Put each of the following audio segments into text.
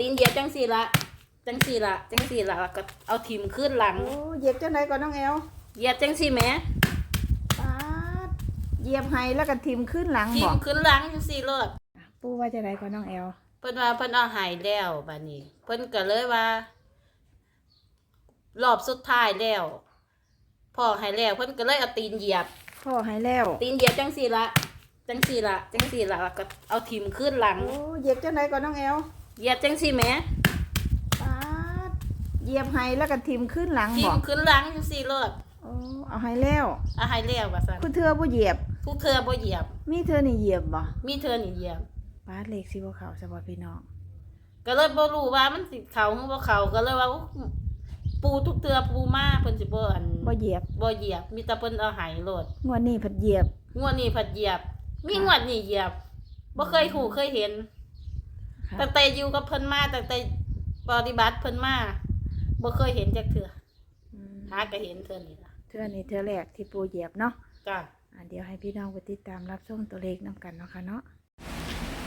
ตีนเหยียบจังสี่ละจังสี่ละจังสี่ละแล้วก็เอาทิมขึ้นหลัง โอ้เหยียบจังไดก่อนน้องแอลเหยียบจังสี่แหมปาดเหยียบให้แล้วก็ทิมขึ้นหลังทิบมอกขึ้นหลังจังสี่รถปูว่าจะไดก่อนน้องแอลเพิ่นว่าเพิ่นเอาใหายแล้วบัดนี้ เพิ่นก็เลยว่า รอบสุดท้ายแล้วพอใหายแล้วเพิ่นก็เลยเอาตีนเหยียบ พ่อให้แล้วตีนเหยียบจังสี่ละจังสี่ละจังสี่ละแล้วก็เอาทิมขึ้นหลัง โอ้เหยียบจังไดก่อนน้องแอล เหยียบจังสี่แหมปาดเหยียบให้แล้วก็ทิมขึ้นหลังทิบมอกขึ้นหลังจังสี่รถโอ้เอาให้แล้วเอาใหายแล้วว่าซั่นคุณเธอบ่เหยียบ ผู้เธอบ่เหยียบ มีเธอนี่เหยียบบ่มีเธอนี่เหยียบปาดเลขสิบ่เข้าซะบ่พี่น้อง ก็เลยบ่รู้ว่ามันสิเขาหรือบ่เขาก็เลยว่าปูทุกเตือปูมาเพิ่นสิบ่อันบ่เหยียบ บ่เหยียบมีแต่เพิ่นเอาใหายโลด งวดนี้เพิ่นเหยียบ งวดนี้เพิ่นเหยียบ มีงวดนี้เหยียบบ่เคยถูกเคยเห็นค่ะ ตั้งแต่อยู่กับเพิ่นมาตั้งแต่ปฏิบัติเพิ่นมาบ่เคยเห็นจักเทื่ออืมหาก็เห็นเทื่อนี่ล่ะเธอนี่เธอแรกที่ปูเหยียบเนาะ จ้ะ อะเดี๋ยวให้พี่น้องไปติดตามรับชมตัวเลขน้ำกันเนาะค่ะเนาะ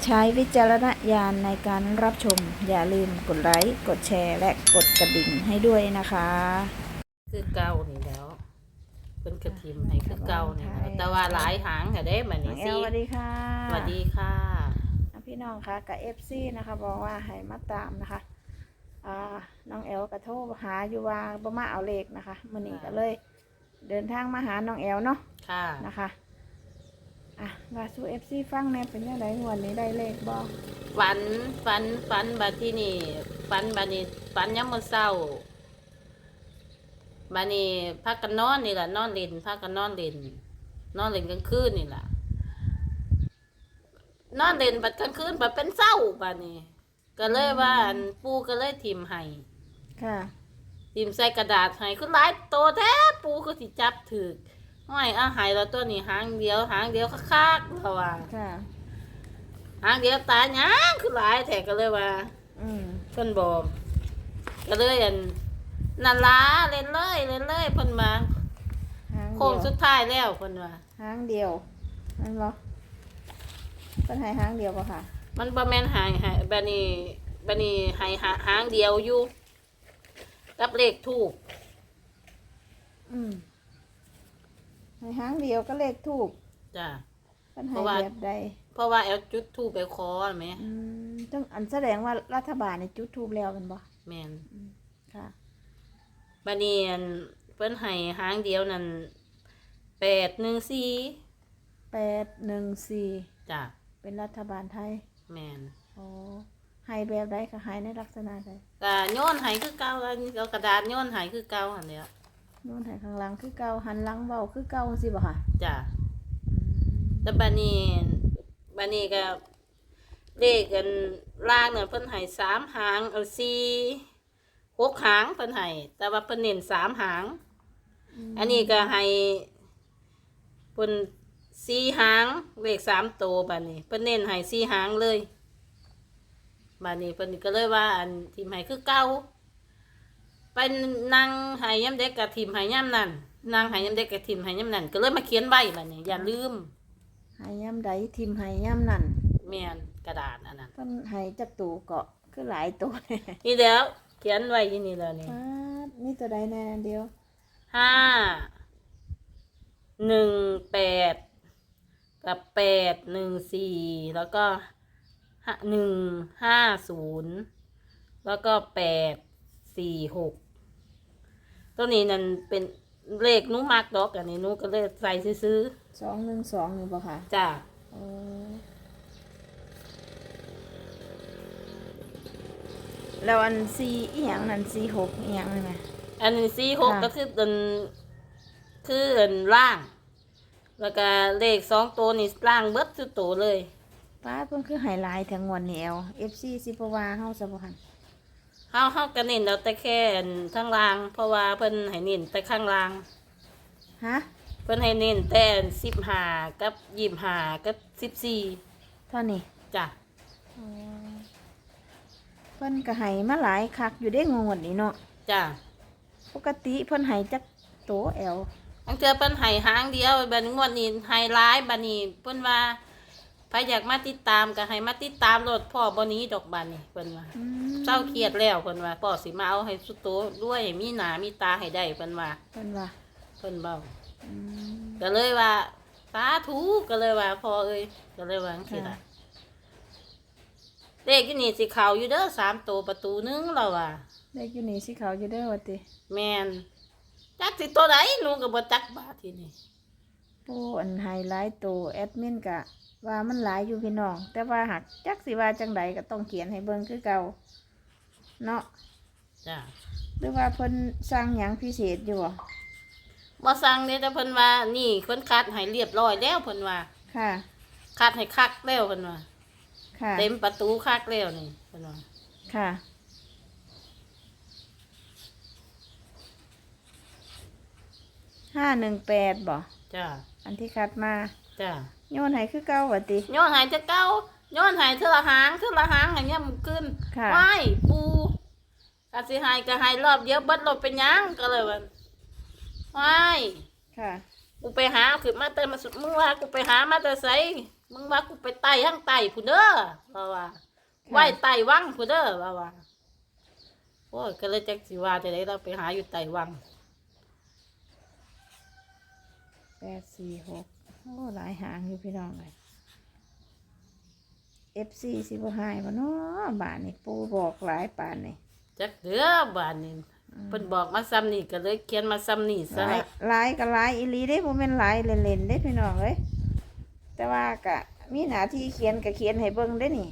ใช้วิจารณญาณในการรับชม อย่าลืมกดไลค์กดแชร์ และกดกระดิ่งให้ด้วยนะคะคือเก่านี่แล้วเพิ่นก็ทิมให้คือเก่านี่นะแต่ว่าหลายหางก็ได้บัดน้อนี้งแอสิลสวัสดีค่ะ สวัสดีค่ะอะ พี่น้องคะกับเอฟซีนะคะ บอกว่าให้มาตามนะคะอ่าน้องแอลกระโทรหาอยู่ว่าบ่มาเอาเลขนะคะมื่อนี้ก็เลย เดินทางมาหาน้องแอลเนาะค่ะนะคะอะว่าสู้เอฟซีฟังแหน่เป็นยังไงงวดนี้ได้เลขบ่ฝันฝันฝันบัดที่นี่ฝันบัดนี้ฝันยามมื้อเช้าบัดนี้พักกันนอนนี่ล่ะนอนเล่นพักกันนอนเล่นนอนเล่นกลางคืนนี่ล่ะ นอนเล่นบัดกลางคืนบัดเป็นเศร้าบัดนี้ก็เลยว่าอันปูก็เลยทิมให้ค่ะ ทิมใส่กระดาษให้คือหลายโตแท้ปูคือสิจับถึกห้อยอาหายแล้วตัวนี้หางเดียวหางเดียวคักๆเพราะว่าค่ะ หางเดียวตาหยังคือหลายแท้ก็เลยว่า อืมเพิ่นบอกก็เลยอันนันลาเล่นเลยเล่นเลยเพิ่นมาหางโค้เดีงยวสุดท้ายแล้วเพิ่นว่าหางเดียวนั่นบ่ เป็นใหายหางเดียวป่ะค่ะ มันบ่แม่นหายหายบัดนี้บัดนี้หายหาหางเดียวอยู่กับเลขทูบอืมใหายหางเดียวก็เลขถูกจ้ะ เป็นใหาเพราะยว่า แบบใดเพราะว่าแอลจุดทูบไปขอแหมอืมต้องอันแสดงว่ารัฐบาลในจุดทูบแล้วแมันบ่แม่นค่ะ บัดนี้อันเพิ่นให้หางเดียวนั่น814แปดหนึ่งสี่จ้ะ เป็นรัฐบาลไทยแม่นโอ้ใหายแบบใดก็ใหายในลักษณะใดก็โยนให้คือเก่าอันนี้เอากระดาษโยนให้คือเก่าหั่นแหล้วโน่นใหายข้างหลังคือเก่าหันหลังเบาคือเก่าสิบ่ค่ะจ้ะแล้วบานี้บานี้ก็เลขกันล่างเนี่ยเพิ่นให้สามหางเอาสี่หกหางเพิ่นให้แต่ว่าเพิ่นเน้นสามหาง อันนี้ก็ให้เพิ่น สี่หางเลขสามตัวบานี้เพิ่นเน้นให้สี่หางเลยบานี้เพิ่นก็เลยว่าอันทีมให้คือเก่าไปนั่งให้ย่ำเด็กกับทีมให้ย่ำนั่นนั่งให้ย่ำเด็กกับทีมให้ย่ำนั่นก็เลยมาเขียนใบบานี้อย่าลืมใหายย่ำใดทิมใหายย่ำนั่นแม่นกระดาษอันนั้นเพิ่นใหายจักตูเกาะคือหลายตัวเลยนี่แล้วเขียนไว้ที่นี่แล้วนี่ป๊าดนี่ตัวใดแน่เดียวห้าหนึ่งแปด กับแปดหนึ่งสี่แล้วก็ห้าหนึ่งห้าศูนย์แล้วก็แปดสี่หกตัวนี้นั่นเป็นเลขหนูมักดอกอันนี้หนูก็เลยใส่ซื้อสองหนึ่งสองนี่บ่ค่ะๆจ้าโอ้แล้วอันซีอีหยังนั่นซีหกอีหยังนี่ไหมอันนี้สี่หกค่ะก็คือเป็นคืออันล่าง แล้วก็เลขสองตัวนี่ล่างเบิดสุดตัวเลย ป้าเพิ่นคือไฮไลท์ทั้งวันนี่แอล FC สิบ่ว่าเฮาซะบ่คั่นเฮาเฮาก็เน้นเอาแต่แค่อันข้างล่าง เพราะว่าเพิ่นให้เน้นแต่ข้างล่าง ฮะเพิ่นให้เน้นแต่สิบห้ากับยี่ห้ากับสิบสี่เท่านี้จ้ะอ๋อเพิ่นก็ให้มาหลายคักอยู่ได้งวดนี้เนาะ จ้ะปกติเพิ่นให้จักโตแอล บางเทื่อเพิ่นให้หางเดียวบัดนี้งวดนี้ให้หลายบัดนี้เพิ่นว่าใครอยากมาติดตามก็ให้มาติดตามรถพ่อบ่หนี้ดอกบานนี่เพิ่นว่าอืมเศร้าเครียดแล้วเพิ่นว่าพ่อสิมาเอาให้สุดโตด้วยให้มีหน้ามีตาให้ได้เพิ่นว่าเพิ่นว่าเพิ่นเว้า อืม ก็เลยว่าสาธุก็เลยว่าพ่อเอ้ยก็เลยว่าจังซี่ล่ะค่ะ เลขอยู่นี่สิเข้าอยู่เด้อสามตัวประตูหนึงแล้วว่าเลขอยู่นี่สิเขาอยู่เด้อว่าติแม่น จักสิตัวไหนหนูก็บ่จักบาดทีนี้ปูอันไฮไลท์ตัวแอดมินกะ ว่ามันหลายอยู่พี่น้อง แต่ว่าหักจักสิว่าจังใดก็ต้องเขียนให้เบิ่งคือเก่าเนาะจ้ะหรือว่าเพิ่นสร้างหยังพิเศษอยู่บ่บ่สั่งเด้แต่เพิ่นว่า นี่เพิ่นคัดให้เรียบร้อยแล้วเพิ่นว่าค่ะ คัดให้คักแล้วเพิ่นว่าค่ะ เต็มประตูคักแล้วนี่เพิ่นว่าค่ะ ห้าหนึ่งแปดบ่จ้ะอันที่คัดมาจ้ะโยนให้คือเก่าว่าติย้อนหายจะเก้าย้อนหายเทื่อละหางเทื่อละหางให้ย่ำขึ้นค่ะไหว้ปูกะสิหายก็หายรอบเดียวเบิดรถเป็นหยังก็เลยว่าไหว้ค่ะ กูไปหาขึ้นมาแต่มาสุดมึงว่ากูไปหามาแต่ไสมึงว่ากูไปไต่ห้างไต่ผู้เด้อว่าว่าไหว้ไต่วังผู้เด้อว่าว่าโอ้ยก็เลยจักสิว่าจะได้เราไปหาอยู่ไต่วัง แป ดสี่หกโอ้หลายหางอยู่พี่น้องเลย FC สิบหายบ่เนาะบ้านนี่ปูบอกหลายปานนี่จักเด้อบานนี้เพิ่นบอกมาซ้ำนี่ก็เลยเขียนมาซ้ำนี่หซะลายหลายก็หลายอีหลีเด้บ่แม่นหลายเล่นๆเด้พี่น้องเอ้ยแต่ว่าก็มีหน้าที่เขียนก็เขียนให้เบิ่งได้นี่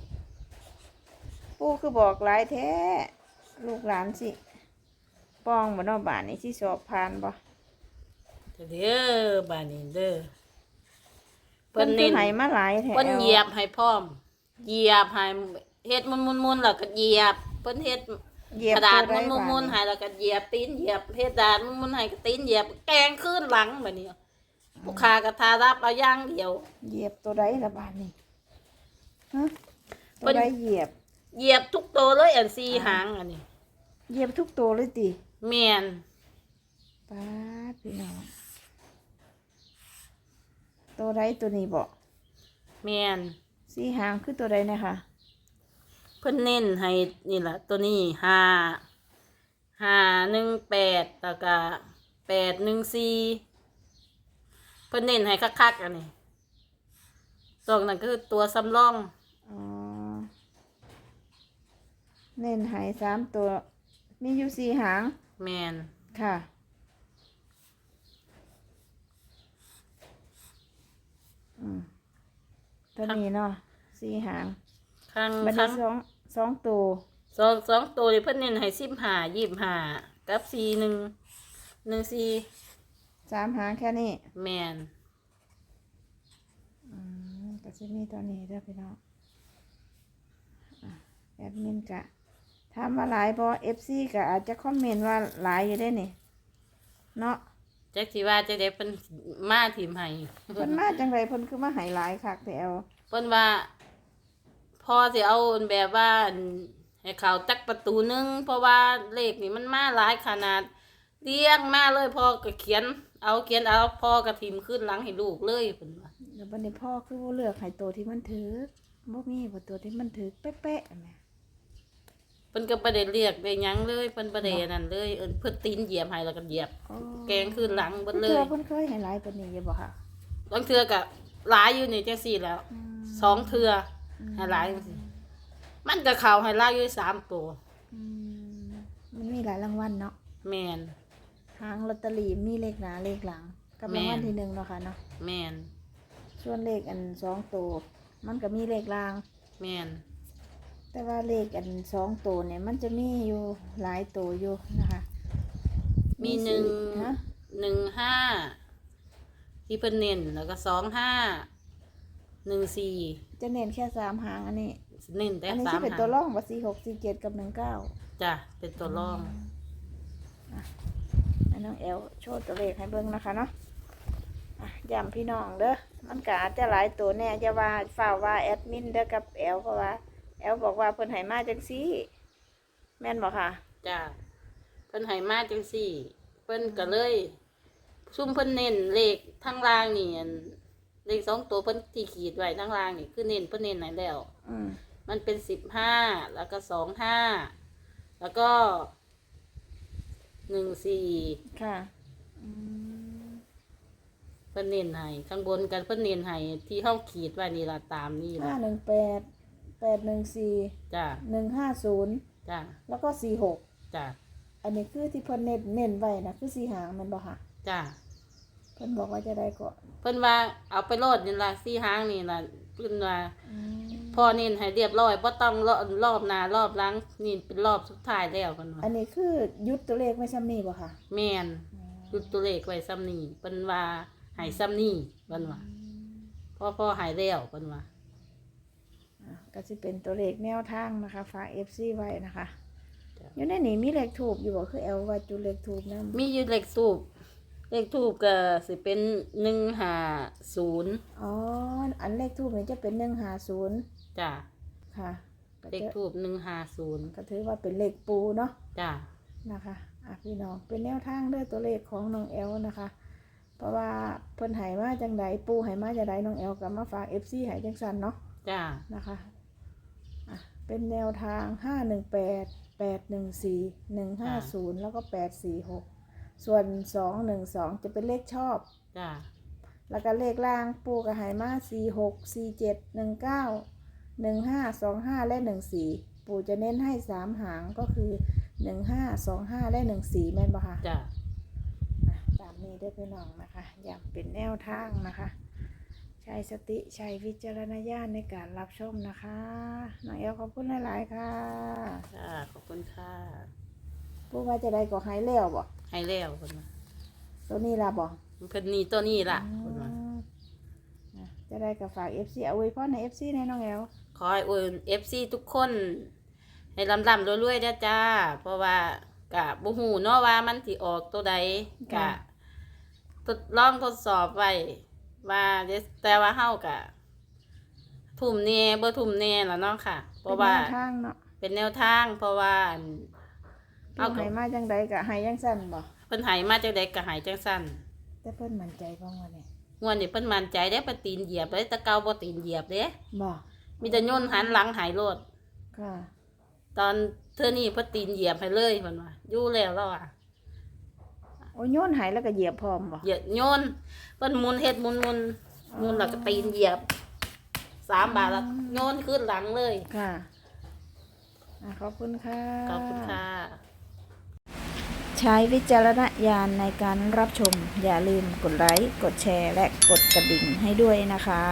ปูคือบอกหลายแท้ลูกหลานสิป้องบ่เนาะบ้านนี่สิสอบผ่านบ่ เด้อบานนี้เด้อเพิ่นคือให้มาหลายแท้เพิ่นเหยียบให้พร้อมเหยียบให้เฮ็ดมุนๆๆแล้วก็เหยียบเพิ่นเฮ็ดเหยียบกระดาษตัวใมุนๆๆให้แล้วก็เหยียบตีนเหยียบเฮ็ดดาษมุนๆให้ก็ตีนเหยียบแกงขึ้นหลังบัดนี้ลูกค้าก็ทารับเอาอย่างเดียว เหยียบตัวใดละบาดนี่ฮะเพิ่ตัวนใดเหยียบ เหยียบทุกตัวเลยอันสี่หางอันนี้เหยียบทุกตัวเลยติแม่นป้าดพี่น้อง ตัวใดตัวนี้บ่แม่นสีหางคือตัวใดนะคะเพิ่นเน้นให้นี่ล่ะตัวนี้ห้าห้าหนึ่งแปดแล้วก็แปดหนึ่งสี่เพิ่นเน้นให้คักๆอันนี้ตรงนั้นก็คือตัวสำรองอ๋อเน้นหายสามตัว มีอยู่สี่หาง แมนค่ะ อืม ตัวนี้เนาะสี่หางครั้งบัดครั้นี้งสองสองตัวสองสองตัวนี่เพิ่นเน้นให้สิบห้ายี่สิบห้ากับสี่หนึ่งหนึ่งสี่สามหางแค่นี้แมนอืมก็จะมีตัวนี้เด้อพี่น้องอะแอดมินกะถามว่าหลายบอเอฟซีกะอาจจะคอมเมนต์ว่าหลายอยู่ได้นี่เนาะ จักสิว่าจะได้เพิ่นมาทีมให้เพิ่นมาจังไรเพิ่นคือมาใหายหลายคักแต่เอาเพิ่นว่าพอสิเอาแบบว่าให้เขาจักประตูหนึงเพราะว่าเลขนี่มันมาหลายขนาดเรียงมาเลยพอก็เขียน เอาเขียนเอาพอกระทิมขึ้นหลังให้ลูกเลยเพิ่นว่า แล้วบัดนี้พ่อคือบ่เลือกให้ตัวที่มันถือบ่มีบ่ตัวที่มันถือเป๊ะๆอันเนี้ย เพิ่นก็บ่ได้เรียกได้หยังเลยเพิ่นบ่ได้อันนั่นเลยเอิ้นเพิ่นตีนเหยียบให้แล้วก็เหยียบ อ๋อแกงขึ้นหลังเบิดเลเทื่อยเพิ่นเคยให้หลายปานนี้อยู่บ่ค่ะบางเทื่อก็หลายอยู่นี่จังซี่แล้วสองเทื่อให้หลายจังซี่มันก็เข้าให้หลายอยู่สามตัวอืมมันมีหลายรางวัลเนาะแม่น ทางลอตเตอรี่มีเลขหน้าเลขหลังกับแม่รางนวัลที่หนึ่งเนาะค่ะเนาะแม่นส่วนเลขอันสองตัวมันก็มีเลขราง แม่น แต่ว่าเลขอันสองตัวเนี่ยมันจะมีอยู่หลายตัวอยู่นะคะมีหนึ่งสี่ฮะหนึ่งห้าที่เพิ่นเน้นแล้วก็สองห้าหนึ่งสี่จะเน้นแค่สามหางอันนี้เน้นแต่อันนี้สาที่มเป็นหาตัวร่องว่าสี่หกสี่เจ็ดกับหนึ่งเก้าจ้ะเป็นตัวรองอันน้องแอลโชว์ตัวเลขให้เบิ่งนะคะเนาะอะย้ำพี่น้องเด้อมันก็อาจจะหลายตัวแน่จะว่าฝ่ากว่าแอดมินเด้อกับแอลเพราะว่าแอลบอกว่าเพิ่นให้มาจังซี่ แม่นบอกค่ะ จ้ะเพิ่นให้มาจังสี่ เพิ่นก็เลย ซุ่มเพิ่นเน้นเลขทั้งล่างนี่อันเลขสองตัวเพิ่นที่ขีดไว้ทั้งล่างนี่คือเน้นเพิ่นเน้นไหนแล้ว อืมมันเป็นสิบห้าแล้วก็สองห้าแล้วก็หนึ่งสี่ค่ะอืมเพิ่นเน้นให้ข้างบนกันเพิ่นเน้นให้ที่เฮาขีดไว้นี่ล่ะตามนี่ห้าล่ะหนึ่งแปดแปดหนึ่งสี่จ้าหนึ่งห้าศูนย์จ้าแล้วก็สี่หกจ้าอันนี้คือที่เพิ่นเน้นเน้นไว้นะคือสี่หางแมันบ่ค่ะจ้าเพิ่นบอกว่าจะได้ก่อนเพิ่นว่าเอาไปโลดนี่ล่ะสี่หางนี่ล่ะเพิ่นว่าอืมพอเน้นให้เรียบร้อยบ่ต้องรอบรอบหน้ารอบหลังนี่เป็นรอบสุดท้ายแล้วเพิ่นว่าอันนี้คือยุดตัวเลขไม่ซ้ำนี่บ่ค่ะ แม่นจุดตัวเลขไว้ซ้ำนี่เพิ่นว่าให้ซ้ำนี่เพิ่นว่าพอพอหายแล้วเพิ่นว่าอะ ก็จะเป็นตัวเลขแนวทางนะคะฝาก FC ไว้นะคะจ้ะอยู่ในนี้มีเลขถูกอยู่บ่คือแอลว่าจุดเลขถูกนำมีอยู่เลขทูบเลขทูบก็สิเป็นหนึ่งห้าศูนย์อ๋อ อันเลขถูกนี่จะเป็น150จ้ะ ค่ะก็เลขจะทูบหนึ่งห้าศูนย์ก็ถือว่าเป็นเลขปูเนาะ จ้ะ นะคะอะพี่น้อง เป็นแนวทางเด้อตัวเลขของน้องแอลนะคะ เพราะว่าเพิ่นใหายมาจังใดปูใหายมาจังใดน้องแอลก็มาฝาก FC ใหายจังสันเนาะ จ้ะ นะคะอะ เป็นแนวทาง 5 1 8 8 1 4 1 5 0 แล้วก็ 8 4 6 ส่วน 2 1 2 จะเป็นเลขชอบ จ้ะแล้วก็เลขล่างปูกับหายมา 4 6 4 7 1 9 1 5 2 5 และ 1 4 ปูจะเน้นให้ 3 หางก็คือ 1 5 2 5 และ 1 4 แม่นปะคะจ้ะอะตามนี้ได้อพี่น้องนะคะย้ำเป็นแนวทางนะคะ ใช้สติใช้วิจารณญาณในการรับชมนะคะน้องเอลขอบคุณหลาย ๆ ค่ะจ้ะขอบคุณค่ะผู้ว่าจะได้ก็หายแล้วบ่ให้แล้วเพิ่นว่าตัวนี้ล่ะบ่เพิ่นนี่ตัวนี้ล่ะเพิ่นว่าอืมอะจะได้กับฝาก FC เอาไว้พ่อใน FC ในน้องเอลขอให้อวยเอฟซีทุกคน ให้ลำลำรวยๆนะจ้า เพราะว่ากะบุหูเนาะว่ามันสิออกตัวใดกะทดลองทดสอบไว้ ว่าเดี๋ยวแต่ว่าเฮากะทุ่มแน่บ่ทุ่มแน่แล้วเนาะค่ะ เพราะว่าเป็นแนวทางเนาะเป็นแนวทาง เพราะว่าอันเอาเอากับให้มาจังใดก็ให้ยังสั่นบ่เพิ่นใหายมาจังไดก็ใหายจังสั้นแต่เพิ่นมั่นใจบ่ว่านี่งวดนี้เพิ่นมั่นใจได้ปตีนเหยียบเลยแตะเกาบ่ตีนเหยียบเด้บ่มีแต่โยนหันหลังหายโลดค่ะ ตอนเธอนี่เพิ่นตีนเหยียบให้เลยเพิ่นว่าอยู่แล้วแล้วอะ โอ้ยโยนใหายแล้วก็เหยียบพร้อมบ่เหยียบโยนเพิ่นหมุนเฮ็ดหมุนหมุนหมุนแล้วก็ตีนเหยียบสามบาทแล้วโยนขึ้นหลังเลยค่ะอะขอบคุณค่ะขอบคุณค่ะ ใช้วิจารณญาณในการรับชม อย่าลืมกดไลค์กดแชร์ และกดกระดิ่งให้ด้วยนะคะ